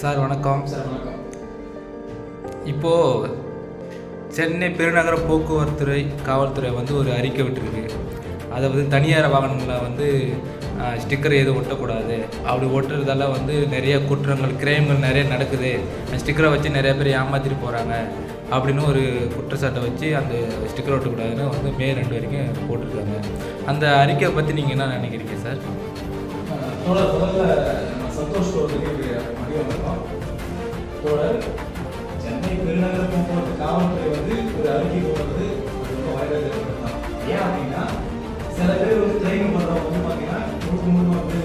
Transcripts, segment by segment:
Sir வணக்கம். Sir வணக்கம். இப்போது சென்னை பெருநகர போக்குவரத்துறை காவல்துறை வந்து ஒரு அறிக்கை விட்டுருக்கு. அதை வந்து தனியார் வாகனங்களில் வந்து ஸ்டிக்கர் எதுவும் ஒட்டக்கூடாது. அப்படி ஒட்டுறதால வந்து நிறைய குற்றங்கள் கிரைம்கள் நிறைய நடக்குது. ஸ்டிக்கரை வச்சு நிறைய பேர் ஏமாற்றிட்டு போகிறாங்க அப்படின்னு ஒரு குற்றச்சாட்டை வச்சு அந்த ஸ்டிக்கர் ஒட்டக்கூடாதுன்னு வந்து மே ரெண்டு வரைக்கும் போட்டிருக்காங்க. அந்த அறிக்கையை பற்றி நீங்கள் என்ன நினைக்கிறீங்க சார்? சந்தோஷ் வந்திருக்கோம் மதிய தோழர் சென்னை பெருநகர போக்குவரத்து காவல்துறை வந்து ஒரு அறிக்கை போடுறது ரொம்ப வரவேற்கிறது ஏன் அப்படின்னா சில பேர் வந்து ட்ரைனிங் பண்ணுறவங்க வந்து பார்த்தீங்கன்னா முழுக்க முழுக்க வந்து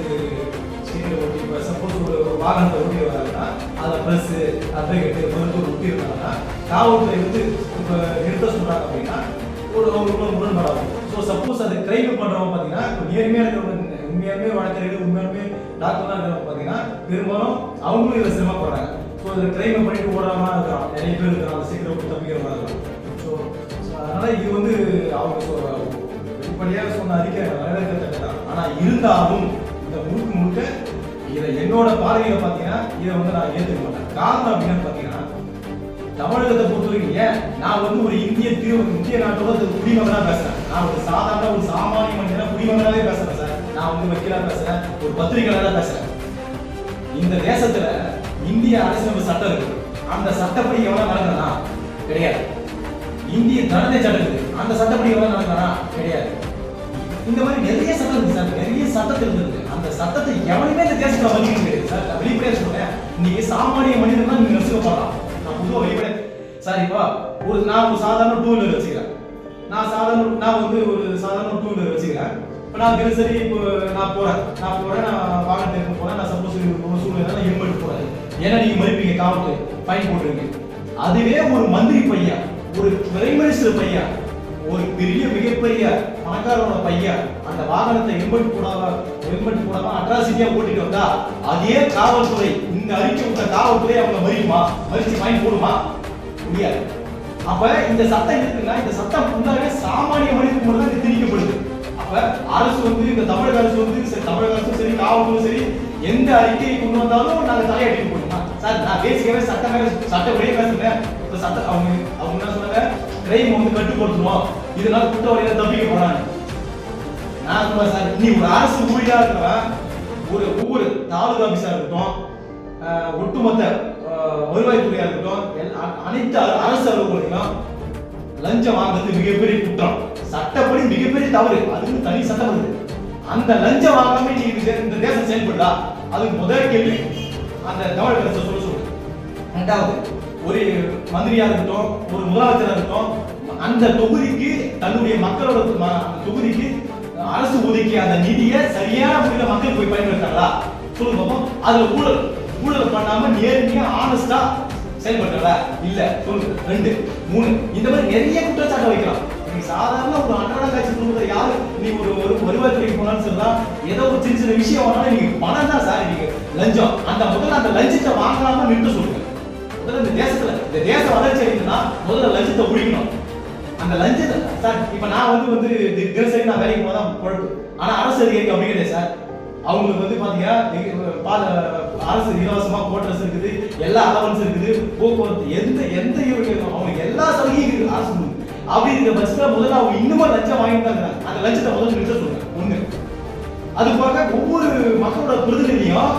சீரியல் ஓட்டி இப்போ சப்போஸ் ஒரு வாகனத்தை ஓட்டி வராங்கன்னா அதில் ப்ளஸ்ஸு அட்வொகேட்டு மருத்துவர் ஒட்டி இருந்தாங்கன்னா காவல்துறை வந்து இப்போ நிறுத்த சொல்கிறாங்க அப்படின்னா ஒரு ஒரு முரண்பாடாகும் ஸோ சப்போஸ் அது கிரைம் பண்ணுறவங்க பார்த்தீங்கன்னா இப்போ நேர்மையாக இருக்கிறவங்க உண்மையாலுமே வழக்கறிஞர்கள் உண்மையாலுமே டாக்டர்லாம் இருக்கிறவங்க பார்த்தீங்கன்னா பெரும்பாலும் அவங்களும் இதில் சிரமப்படுறாங்க ஸோ இதில் கிளைம் பண்ணிட்டு ஓடாம இருக்கிறான் நிறைய பேர் இருக்கிறாங்க சீக்கிரம் தப்பிக்கிற மாதிரி இருக்கலாம். ஸோ அதனால் இது வந்து அவங்க சொ- வெளிப்படையாக சொன்ன அறிக்கை. வரவேற்கத்தக்க தான் ஆனால் இருந்தாலும் இந்த முழுக்க முழுக்க இதை என்னோட பார்வையில் பார்த்தீங்கன்னா இதை வந்து நான் ஏற்றுக்க மாட்டேன். காரணம் அப்படின்னு பார்த்தீங்கன்னா தமிழகத்தை பொறுத்த வரைக்கும் ஏன்? நான் வந்து ஒரு இந்திய திரு இந்திய நாட்டோட ஒரு குடிமகனா பேசுறேன். நான் ஒரு சாதாரண ஒரு சாமானிய மனிதனா குடிமகனாவே பேசுறேன். நான் வந்து வக்கீலா பேசுறேன். ஒரு பத்திரிகையாளரா பேசுறேன். இந்த தேசத்துல இந்திய அரசியலமைப்பு சட்டம் இருக்கு. அந்த சட்டப்படி எவ்வளவு நடக்கிறதா கிடையாது. இந்திய தண்டனை சட்டம் இருக்கு. அந்த சட்டப்படி எவ்வளவு நடக்கிறதா கிடையாது. இந்த மாதிரி நிறைய சட்டம் இருக்கு சார். நிறைய சட்டத்தில் இருந்தது அந்த சட்டத்தை எவனுமே இந்த தேசத்துல மதிக்க கிடையாது சார். நான் வெளிப்படையா சொல்றேன். நீங்க சாமானிய மனிதன் தான் நீங்க ரசிக்கப்படலாம் நான் பொதுவாக வெளிப்படை சார் இப்போ ஒரு நான் ஒரு சாதாரண டூ வீலர் வச்சுக்கிறேன் நான் சாதாரண நான் வந்து ஒரு சாதாரண டூ வீலர் வச்சுக்கிறேன் இப்போ நான் தினசரி இப்போ நான் போறேன். நான் போறேன் நான் வாகனத்திற்கு எடுத்து போறேன். நான் சப்போஸ் ஒரு சூழ்நிலை நான் ஹெல்மெட் போறேன். ஏன்னா நீங்க மறுப்பீங்க காவல்துறை ஃபைன் போட்டுருங்க அதுவே ஒரு மந்திரி பையன் ஒரு பிரைமரிஸ்டர் பையன் ஒரு பெரிய மிகப்பெரிய பணக்காரனோட பையன் அந்த வாகனத்தை ஹெல்மெட் போடாம ஹெல்மெட் போடாம அட்ராசிட்டியா போட்டுட்டு வந்தா அதே காவல்துறை இந்த அறிக்கை விட்ட காவல்துறை அவங்க மறியுமா மறிச்சு ஃபைன் போடுமா? முடியாது. அப்ப இந்த சட்டம் இருக்குன்னா இந்த சட்டம் ஃபுல்லாவே சாமானிய மனிதனுக்கு மட்டும் தான் திணிக்கப்படுது. அப்ப அரசு வந்து இந்த தமிழக அரசு வந்து சரி, தமிழக அரசும் சரி காவல்துறை சரி எந்த அறிக்கையை கொண்டு வந்தாலும் நாங்க தலையாட்டி போடுமா சார் நான் பேசிக்கவே சட்டமே சட்டப்படியே பேசுறேன். இப்ப சட்ட அவங்க அவங்க என்ன சொன்னாங்க? கிரைம் வந்து கட்டுப்படுத்துவோம் இதனால குற்றவாளிகளை தப்பிக்க போறாங்க. நான் சொல்றேன் சார் நீ ஒரு அரசு ஊழியா இருக்கிறவன் ஒரு ஒவ்வொரு தாலுகா ஆபீஸா இருக்கட்டும் ஆஹ், ஒட்டுமொத்த ஆஹ், வருவாய்த்துறையா இருக்கட்டும் அனைத்து அரசு அலுவலகங்களும் லஞ்சம் வாங்குறது மிகப்பெரிய குற்றம். சட்டப்படி மிகப்பெரிய தவறு. அதுக்கு தனி சட்டம் இருக்கு அந்த லஞ்சம் வாங்காம நீ இந்த தேசம் செயல்படுதா அதுக்கு முதல் கேள்வி அந்த தமிழக அரசு சொல்ல சொல்லு. ரெண்டாவது ஒரு மந்திரியா இருக்கட்டும் ஒரு முதலமைச்சரா இருக்கட்டும் அந்த தொகுதிக்கு தன்னுடைய மக்களோட தொகுதிக்கு அரசு ஒதுக்கிய அந்த நிதியை சரியான முறையில் மக்கள் போய் பயன்படுத்தாங்களா சொல்லுங்க பாப்போம். அதுல ஊழல் ஊழல் பண்ணாம நேர்மையா ஆனஸ்டா செயல்படுறாங்களா? இல்ல சொல்லுங்க. ரெண்டு மூணு. இந்த மாதிரி நிறைய குற்றச்சாட்டு வைக்கலாம். நீ சாதாரண ஒரு அன்றாட காட்சி குடும்பத்தை யாரு? நீ ஒரு ஒரு வருவாய்த்துறைக்கு போனாலும் சொல்லலாம் ஏதோ ஒரு சின்ன சின்ன விஷயம் வேணாலும் நீங்க பணம் தான் சார் நீங்க லஞ்சம். அந்த முதல்ல அந்த லஞ்சத்தை வாங்கலாம நின்று சொல்லுங்க. முதல்ல இந்த தேசத்துல இந்த தேச வளர்ச்சி அடைந்ததுன்னா முதல்ல லஞ்சத்தை ஒழிக்கணும் அந்த லஞ்சத்தை சார் இப்ப நான் வந்து வந்து தினசரி நான் வேலைக்கு போனா தான் ஆனா அரசு அதிகாரி அப்படி கிடையாது சார். அவங்களுக்கு வந்து பாத்தீங்கன்னா அரசு இலவசமா கோட்ரஸ் இருக்குது எல்லா அலவன்ஸ் இருக்குது போக்குவரத்து எந்த எந்த இவருக்கு அவங்களுக்கு எல்லா சலுகையும் இருக்குது அரசு அப்படிங்கிற அப்படி பட்சத்துல முதல்ல அவங்க இன்னுமா லட்சம் வாங்கிட்டு தான் அந்த லட்சத்தை முதல்ல நிறுத்த சொல்லுங்க ஒண்ணு. அது போக ஒவ்வொரு மக்களோட பிரதிநிதியும்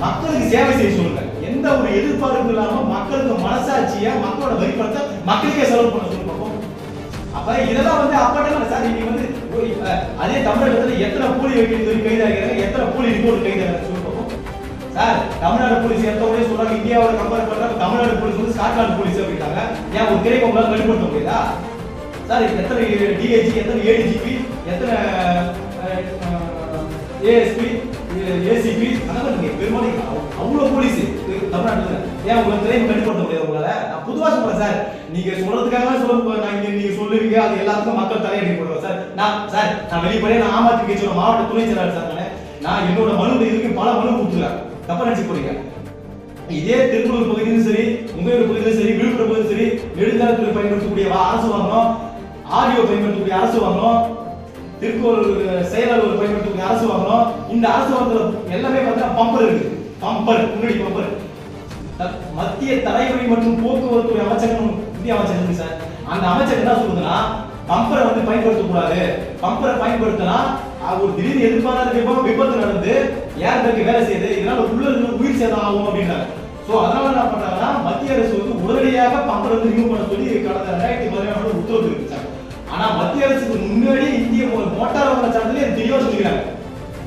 மக்களுக்கு சேவை செய்ய சொல்லுங்க எந்த ஒரு எதிர்பார்ப்பு இல்லாம மக்களுக்கு மனசாட்சியா மக்களோட வரி பணத்தை மக்களுக்கே செலவு பண்ண சொல்லுவோம் பாப்போம். அப்ப இதெல்லாம் வந்து அப்பட்டே சார். நீங்க வந்து அதே தமிழகத்துல எத்தனை கூலி வைக்கிறது கைதாகிறாங்க எத்தனை கூலி ரிப்போர்ட் கைதாகிறாங்க தமிழ்நாடு போலீஸ் எந்த உடனே சொல்றாங்க இந்தியாவோட கம்பேர் பண்றாங்க தமிழ்நாடு போலீஸ் வந்து ஸ்காட்லாந்து போலீஸ் அப்படின்ட்டாங்க ஏன் ஒரு திரை உங்களால கட்டுப்படுத்த முடியுதா? சார் எத்தனை டிஐஜி எத்தனை ஏடிஜிபி எத்தனை ஏஎஸ்பி ஏசிபி அந்த நீங்க பெரும்பாலும் அவ்வளோ போலீஸ் தமிழ்நாட்டில் ஏன் உங்களை கிரைம் கட்டுப்படுத்த முடியாது உங்களால? நான் பொதுவா சொல்றேன் சார். நீங்க சொல்றதுக்காக சொல்ல நான் இங்க நீங்க சொல்லுவீங்க அது எல்லாத்துக்கும் மக்கள் தலையடி போடுவோம் சார். நான் சார் நான் வெளிப்படையா நான் ஆமாத்தி கட்சியோட மாவட்ட துணை செயலாளர் சார் நான். என்னோட மனு இதுக்கு பல மனு கொடுத்துருக்கேன். தப்பா நினைச்சு போறீங்க இதே திருப்பூர் பகுதியிலும் சரி உங்களூர் பகுதியிலும் சரி விழுப்புரம் பகுதியிலும் சரி நெடுஞ்சாலத்தில் பயன்படுத்தக்கூடிய அரசு வாங்கணும் ஆடியோ பயன்படுத்தக்கூடிய அரசு வாங்கணும் திருப்பூர் செயலாளர் பயன்படுத்தக்கூடிய அரசு வாங்கணும் இந்த அரசு வாங்கல எல்லாமே பார்த்தீங்கன்னா பம்பர் இருக்கு. பம்பர் முன்னாடி பம்பர். மத்திய தலைமுறை மற்றும் போக்குவரத்து அமைச்சகம் இந்திய அமைச்சகம் சார். அந்த அமைச்சகம் என்ன சொல்லுதுன்னா பம்பரை வந்து பயன்படுத்தக்கூடாது. பம்பரை பயன்படுத்தினா ஒரு திடீர்னு எதிர்பாராத விபத்து விபத்து நடந்து ஏர் பேக் வேலை செய்யுது இதனால உள்ள இருந்து உயிர் சேதம் ஆகும் அப்படின்றாங்க. சோ அதனால என்ன பண்றாங்கன்னா மத்திய அரசு வந்து உடனடியாக பம்பரை வந்து ரிமூவ் பண்ண சொல்லி கடந்த ரெண்டாயிரத்தி பதினேழு உத்தரவு இருந்துச்சாங்க ஆனா மத்திய அரசுக்கு முன்னாடி இந்திய மோட்டார் வாகன சட்டத்திலே தெளிவா சொல்லிக்கிறாங்க.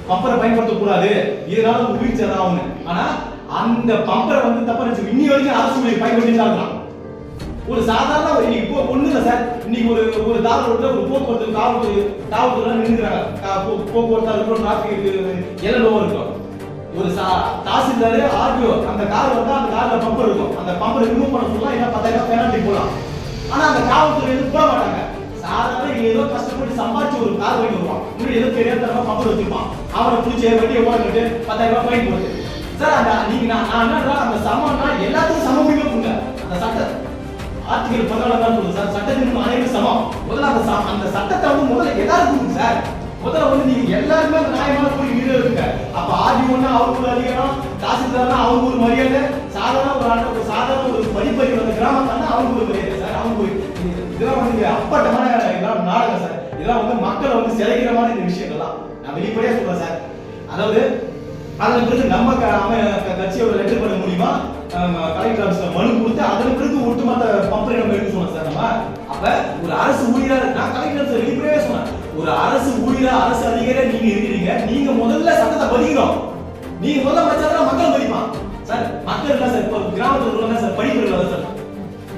பம்பரை பயன்படுத்தக்கூடாது. இதனால உயிர் சேதம் ஆகும்னு ஆனா அந்த பம்பரை வந்து தப்பா நினைச்சு இன்னி வரைக்கும் அரசு பயன்படுத்தி தான் ஒரு சாதாரண ஒரு இன்னைக்கு இப்போ ஒண்ணு சார். இன்னைக்கு ஒரு ஒரு தார் ஒரு போக்குவரத்து காவல்துறை காவல்துறை நின்றுக்கிறாங்க கா- போ- போக்குவரத்து அதுக்கப்புறம் டிராபிக் எல்லாம் இருக்கும். ஒரு சா தாசில்தார் ஆர்டிஓ அந்த கார் வந்தா அந்த கார்ல பம்பர் இருக்கும். அந்த பம்பர் ரிமூவ் பண்ண சொல்லலாம் என்ன பத்தாயிரம் பெனால்டி போடலாம். ஆனா அந்த காவல்துறை எதுவும் போட மாட்டாங்க. சாதாரண ஏதோ கஷ்டப்பட்டு சம்பாதிச்சு ஒரு கார் வாங்கி வருவான். முன்னாடி ஏதோ தெரியாத தரமா பம்பர் வச்சிருப்பான். அவனை பிடிச்சி வண்டியை கட்டு பத்தாயிரம் ரூபாய் ஃபைன் போடுது. சார் அந்த நீங்க நான் நான் அந்த சமம்னா எல்லாத்துக்கும் சம உரிமை கொடுங்க அந்த சட்டம் ஆர்டிகல் பதினாலு தான் சொல்லுது சார். சட்டத்தின் முன் சமம். முதல்ல அந்த அந்த சட்டத்தை வந்து முதல்ல எல்லாருக்கும் கொடுங்க சார். முதல்ல வந்து நீங்க எல்லாருமே அந்த நியாயமான போய் வீடு இருக்க அப்ப ஆர்டிஓன்னா அவருக்கு ஒரு அதிகாரம் தாசில்தார்னா அவங்க ஒரு மரியாதை சாதாரண ஒரு ஆட்ட ஒரு சாதாரண ஒரு படிப்பறி வந்த கிராமத்தானா அவங்க ஒரு மரியாதை சார். அவங்க இதெல்லாம் வந்து அப்பட்டமான இதெல்லாம் நாடகம் சார். இதெல்லாம் வந்து மக்களை வந்து சிதைக்கிற மாதிரி இந்த விஷயங்கள்லாம் நான் வெளிப்படையா சொல்றேன் சார். அதாவது அதன் பிறகு நம்ம கட்சியோட லெட்டர் பண்ண மூலியமா கலெக்டர் ஆஃபீஸ்ல மனு கொடுத்து அதை ஒரு அரசு ஊழியரா நான் கலெக்டர் ஆஃபீஸ்ல வெளிப்படையா சொன்னேன். ஒரு அரசு ஊழியரா அரசு அதிகாரியா நீங்க இருக்கிறீங்க. நீங்க முதல்ல சட்டத்தை மதிக்கணும் நீங்க முதல்ல படிச்சாதான் மக்கள் படிப்பான் சார் மக்கள் இல்ல சார். இப்போ கிராமத்துல உள்ளவங்க சார். படிப்பு இல்லை சார்.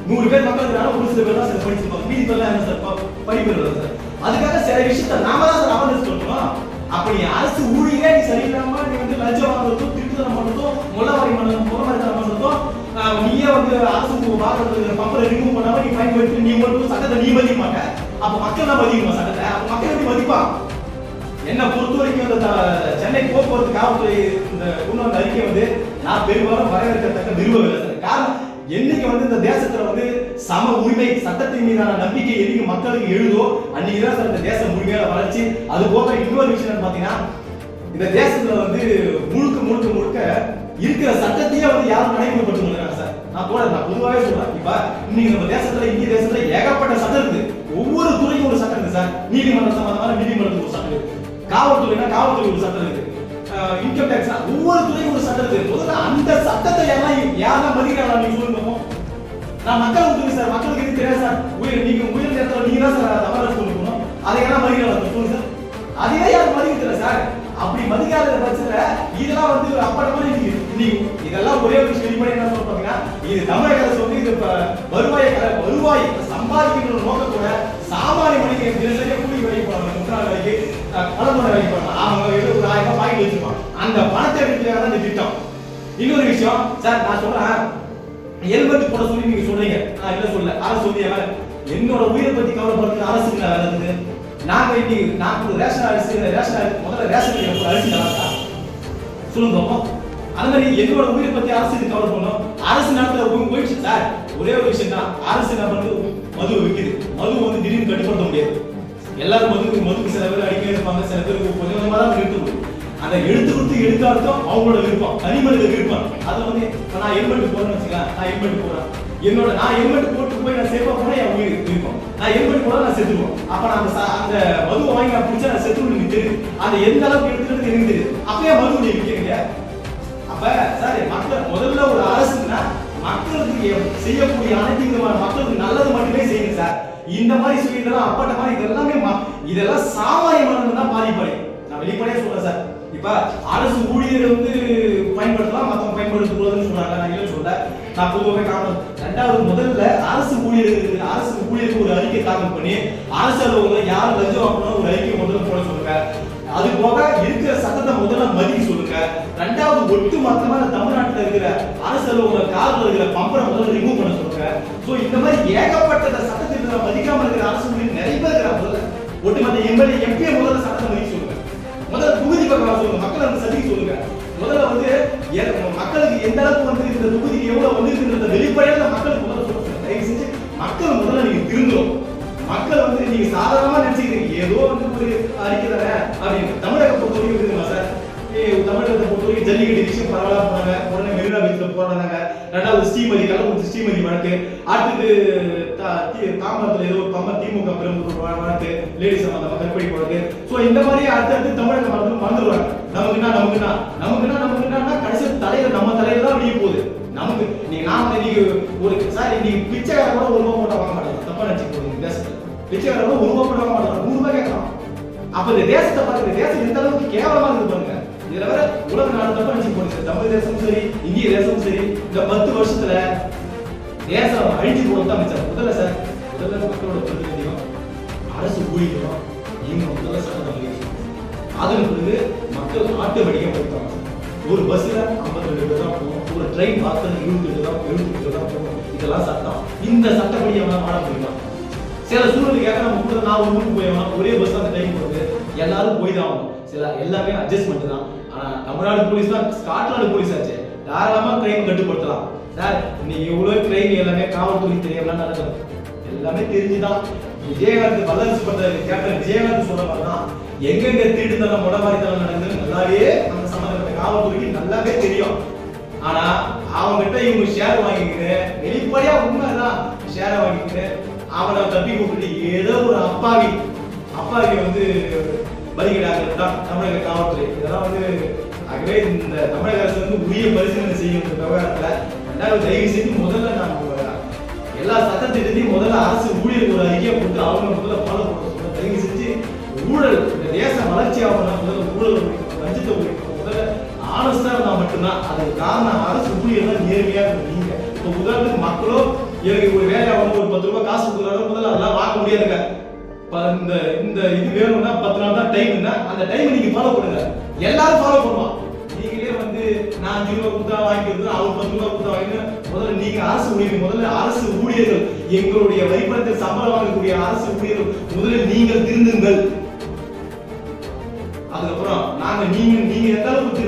நூறு பேர் மக்கள் இருக்கிறாங்க ஒரு சில பேர் தான் சார் படிச்சிருப்பாங்க. மீதி பேர்லாம் என்ன சார்? படிப்பு இல்லை சார். அதுக்காக சில விஷயத்த நாம தான் சார் அவர்னஸ் சொல்லணும் அப்ப நீ அரசு ஊழியர் நீயே வந்து அரசு வாங்குறது பம்பரை ரிமூவ் பண்ணாம நீ பயன்படுத்தி நீ மட்டும் சட்டத்தை நீ மதிக்க மாட்டேன் அப்ப மக்கள் தான் மதிக்கணும் சட்டத்தை? அப்ப மக்கள் எப்படி மதிப்பான் என்ன பொறுத்த வரைக்கும் அந்த சென்னை போக்குவரத்து காவல்துறை இந்த கொண்டு வந்த அறிக்கை வந்து நான் பெரும்பாலும் வரவேற்கத்தக்க விரும்பவில்லை சார் காரணம் என்னைக்கு வந்து இந்த தேசத்துல வந்து சம உரிமை சட்டத்தின் மீதான நம்பிக்கை என்னைக்கு மக்களுக்கு எழுதோ அன்னைக்கு தான் சார் இந்த தேசம் முழுமையான வளர்ச்சி. அது போக இன்னொரு விஷயம் என்னன்னு பாத்தீங்கன்னா இந்த தேசத்துல வந்து முழுக்க முழுக்க முழுக்க இருக்கிற சட்டத்தையே வந்து யாரும் நடைமுறைப்படுத்த முடியாது சார். நான் கூட நான் பொதுவாகவே சொல்றேன். இப்ப இன்னைக்கு நம்ம தேசத்துல இந்திய தேசத்துல ஏகப்பட்ட சட்டம் இருக்கு. ஒவ்வொரு துறைக்கும் ஒரு சட்டம் இருக்கு சார். நீதிமன்றம் சம்பந்தமான நீதிமன்றத்துக்கு ஒரு சட்டம் இருக்கு. காவல்துறைனா காவல்துறை ஒரு சட்டம் இருக்கு. இன்கம் டேக்ஸ் ஒவ்வொரு துறைக்கும் ஒரு சட்டம் இருக்கு. முதல்ல அந்த சட்டத்தை யாரெல்லாம் யாரெல்லாம் மதிக்கிறாங்களா நீங்க சொல்லுங்க நான் மக்கள் விட்டுருங்க சார். மக்களுக்கு இது தெரியாது சார். உயிர் நீங்க உயிர் நேரத்தில் நீங்க தான் சார் தவறு சொல்லணும் அதை எல்லாம் மதிக்கிறாங்க சொல்லுங்க சார். அதையே யாரும் மதிக்கிறது சார். அப்படி மதிக்காத பட்சத்துல இதெல்லாம் வந்து ஒரு நீங்க இன்னைக்கு இதெல்லாம் ஒரே ஒரு விஷயம் என்ன சொல்ல பாத்தீங்கன்னா இது தமிழக அரசு வந்து இது வருவாய் வருவாயை வருவாய் சம்பாதிக்கின்ற நோக்கத்தோட சாமானிய மனிதன் தினசரி கூலி வேலைக்கு போறாங்க முத்திரா வேலைக்கு பணத்தோட வேலைக்கு போறாங்க அவங்க எழுபது ஆயிரம் ரூபாய் பாக்கெட் வச்சிருப்பான் அந்த பணத்தை எடுத்துக்காக தான் இந்த திட்டம் இன்னொரு விஷயம் சார் நான் சொல்றேன் ஹெல்மெட் போட சொல்லி நீங்க சொல்றீங்க நான் இல்ல சொல்ல அரசு வந்து என்னோட உயிரை பத்தி கவலைப்படுறது அரசுக்கு வேலை இருக்குது நாங்க இன்னைக்கு நான் ரேஷன் அரிசி ரேஷன் அரிசி முதல்ல ரேஷன் அரிசி நல்லா சொல்லுங்க அந்த மாதிரி என்னோட உயிரை பத்தி அரசு இது பண்ணோம் பண்ணும் அரசு நடத்துல உங்க போயிடுச்சு சார் ஒரே ஒரு விஷயம் தான். அரசு என்ன பண்ணுது? மது விற்குது மது வந்து திடீர்னு கட்டுப்படுத்த முடியாது. எல்லாரும் மதுக்கு மதுக்கு சில பேர் அடிக்க இருப்பாங்க. சில பேர் கொஞ்சம் கொஞ்சமா தான் எடுத்து அந்த எடுத்து கொடுத்து எடுக்காததும் அவங்களோட விருப்பம். தனி மனித விருப்பம். அது வந்து நான் ஹெல்மெட் போறேன்னு வச்சுக்கலாம் நான் ஹெல்மெட் போறேன் என்னோட நான் ஹெல்மெட் போட்டு போய் நான் சேஃபா போனா என் உயிர் விருப்பம் நான் ஹெல்மெட் போட நான் செத்துருவோம் அப்ப நான் அந்த அந்த மதுவை வாங்கி நான் பிடிச்சா நான் செத்துருவேன் எனக்கு தெரியும் அந்த எந்த அளவுக்கு எடுத்துக்கிறது எனக்கு தெரியுது. அப்பயே மது விற்கிறீங்க. அப்ப சார் மக்கள் முதல்ல ஒரு அரசுன்னா மக்களுக்கு செய்யக்கூடிய அனைத்து விதமான மக்களுக்கு நல்லது மட்டுமே செய்யுங்க சார் இந்த மாதிரி சொல்லிதெல்லாம் அப்பட்ட மாதிரி இதெல்லாமே இதெல்லாம் சாமானிய மனதில் தான் பாதிப்படையும் நான் வெளிப்படையா சொல்றேன் சார் இப்ப அரசு ஊழியர் வந்து பயன்படுத்தலாம் மத்தவங்க பயன்படுத்தக்கூடாதுன்னு சொல்றாங்க நான் இல்லைன்னு சொல்றேன் நான் பொதுவாக காரணம் ரெண்டாவது முதல்ல அரசு ஊழியர்களுக்கு அரசு ஊழியருக்கு ஒரு அறிக்கை தாக்கல் பண்ணி அரசு அலுவலகங்களை யார் லஞ்சம் அப்படின்னா ஒரு அறிக்கை முதல்ல போட சொல்லுங்க. அது போக இருக்கிற சட்டத்தை முதல்ல மதிக்க சொல்லுங்க. ரெண்டாவது ஒட்டு மொத்தமா தமிழ்நாட்டுல இருக்கிற அரசு அலுவலக கார்ல இருக்கிற பம்பரை முதல்ல ரிமூவ் பண்ண சொல்லுங்க சோ இந்த மாதிரி ஏகப்பட்ட இந்த சட்டத்திட்டத்தை மதிக்காம இருக்கிற அரசு நிறைய பேர் இருக்கிற முதல்ல. ஒட்டுமொத்த எம்எல்ஏ எம்பியை முதல்ல சட்டத்தை மதிக்க சொல்லுங்க. முதல்ல தொகுதி பக்கம் சொல்லுங்க. மக்களை வந்து சந்திக்க சொல்லுங்க. முதல்ல வந்து மக்களுக்கு எந்த அளவுக்கு வந்து இந்த தொகுதிக்கு எவ்வளவு வந்திருக்குன்றத வெளிப்படையான மக்களுக்கு முதல்ல சொல்லுங்க. தயவு செஞ்சு மக்கள் முதல்ல நீங்க திருந்தணும். மக்கள் வந்து நீங்க சாதாரணமா நினைச்சுக்கிறீங்க. ஏதோ வந்து ஒரு அறிக்கை தானே அப்படின்னு. தமிழக பொறுத்த வரைக்கும் சார்? தமிழகத்தை பொறுத்த ஜல்லிக்கட்டு விஷயம் பரவாயில்ல போனாங்க. உடனே மெரினா பீச் போனாங்க ரெண்டாவது ஸ்ரீமதி கள்ளக்குறிச்சி ஸ்ரீமதி வழக்கு. அடுத்தது தா- ஏதோ ஒரு பம்ம திமுக பிரமுகர் வழக்கு. லேடிஸ் சம்பந்தமா கற்பழி வழக்கு ஸோ இந்த மாதிரி அடுத்தடுத்து தமிழக மறந்து மறந்துடுவாங்க. நமக்கு என்ன நமக்குன்னா நமக்குன்னா நமக்கு என்னன்னா கடைசி தலையில நம்ம தலையில தான் வெளியே போகுது. நமக்கு நீங்க நாம நீங்க ஒரு சார் நீங்க பிச்சைக்கார கூட ஒரு ரூபா போட்டா வாங்க மாட்டாங்க தப்பா நினைச்சு போறீங்க தேசத்துல. பிச்சைக்கார கூட ஒரு ரூபா போட்டா வாங்க மாட்டாங்க நூறு ரூபாய் கேட்கலாம் அப்ப இந்த தேசத்தை பாருங்க தேசம் எந்த அளவுக்கு கேவலமா இருக்கு பாருங்க. இதுல வேற உலக நாடு தப்பா நினைச்சு போச்சு தமிழ் தேசம் சரி இந்திய தேசம் சரி இந்த பத்து வருஷத்துல தேசம் அழிஞ்சு போறது தான் மிச்சம். முதல்ல சார் முதல்ல மக்களோட பிரதிநிதியும் அரசு ஊழியரும் இவங்க முதல்ல சட்டம் அதன் பிறகு மக்கள் ஆட்டோமேட்டிக்கா போயிட்டாங்க ஒரு பஸ்ல ஐம்பது ரெண்டு பேர் தான் போகும். ஒரு ட்ரெயின் பார்த்து இருபத்தி எட்டு தான் எழுபத்தி எட்டு தான் போகும். இதெல்லாம் சட்டம். இந்த சட்டப்படி அவன் ஆட முடியுமா? சில சூழ்நிலைக்காக நம்ம கூட நான் ஒரு ஊருக்கு போய் ஒரே பஸ் அந்த டைம் போகுது எல்லாரும் போய் தான் ஆகணும். சில எல்லாமே அட்ஜஸ்ட்மெண்ட் தான். ஆனா தமிழ்நாடு போலீஸ் தான் ஸ்காட்லாந்து போலீஸ் ஆச்சு. தாராளமா கிரைம் கட்டுப்படுத்தலாம். சார் நீ இவ்வளவு கிரைம் எல்லாமே காவல்துறை தெரியாமலாம் நடக்குது. எல்லாமே தெரிஞ்சுதான். விஜயகாந்த் வல்லரசு பண்ற கேப்டன் விஜயகாந்த் சொல்ற மாதிரி தான் எங்கெங்க திருட்டுத்தனம் முடமாரித்தனம் நடக்குதுன்னு நல்லாவே அந்த சம்பந்தப்பட்ட காவல்துறைக்கு நல்லாவே தெரியும். ஆனா அவங்ககிட்ட இவங்க ஷேர் வாங்கிக்கிட்டு வெளிப்படையா உண்மைதான். ஷேரை வாங்கிக்கிட்டு அவனை தப்பி கூப்பிட்டு ஏதோ ஒரு அப்பாவி. அப்பாவி வந்து வருகிறார்கள் தான் தமிழக காவல்துறை. இதெல்லாம் வந்து ஆகவே இந்த தமிழக அரசு வந்து உரிய பரிசீலனை செய்யும் இந்த விவகாரத்துல ரெண்டாவது தயவு செஞ்சு முதல்ல நான் எல்லா சட்டத்திட்டத்தையும் முதல்ல அரசு ஊழியருக்கு ஒரு அறிக்கையை கொடுத்து அவங்க முதல்ல ஃபாலோ பண்ண சொல்ல தயவு செஞ்சு ஊழல் இந்த தேச வளர்ச்சி ஆகணும் முதல்ல ஊழல் வஞ்சத்தை லஞ்சத்தை ஒழிக்கணும் முதல்ல ஆனஸ்டாக இருந்தால் மட்டும்தான். அதுக்கு காரணம் அரசு ஊழியர் தான் நேர்மையாக இருக்கணும் நீங்க. இப்போ உதாரணத்துக்கு மக்களோ எனக்கு ஒரு வேலை ஆகணும் ஒரு பத்து ரூபாய் காசு கொடுக்குறாங்க முதல்ல அதெல்லாம் வாங்க முடியாதுங்க. இந்த இந்த இது வேணும்னா பத்து நாள் தான் டைம்னா அந்த டைம் நீங்க ஃபாலோ பண்ணுங்க. எல்லாரும் ஃபாலோ பண்ணுவோம் நீங்களே வந்து நான் அஞ்சு ரூபாய் கொடுத்தா வாங்கிக்கிறது அவர் பத்து ரூபா கொடுத்தா வாங்கினா முதல்ல நீங்க அரசு ஊழியர் முதல்ல அரசு ஊழியர்கள் எங்களுடைய வைப்பத்தை சம்பளம் வாங்கக்கூடிய அரசு ஊழியர்கள் முதல்ல நீங்கள் திருந்துங்கள். அதுக்கப்புறம் நாங்க நீங்க எந்த அளவுக்கு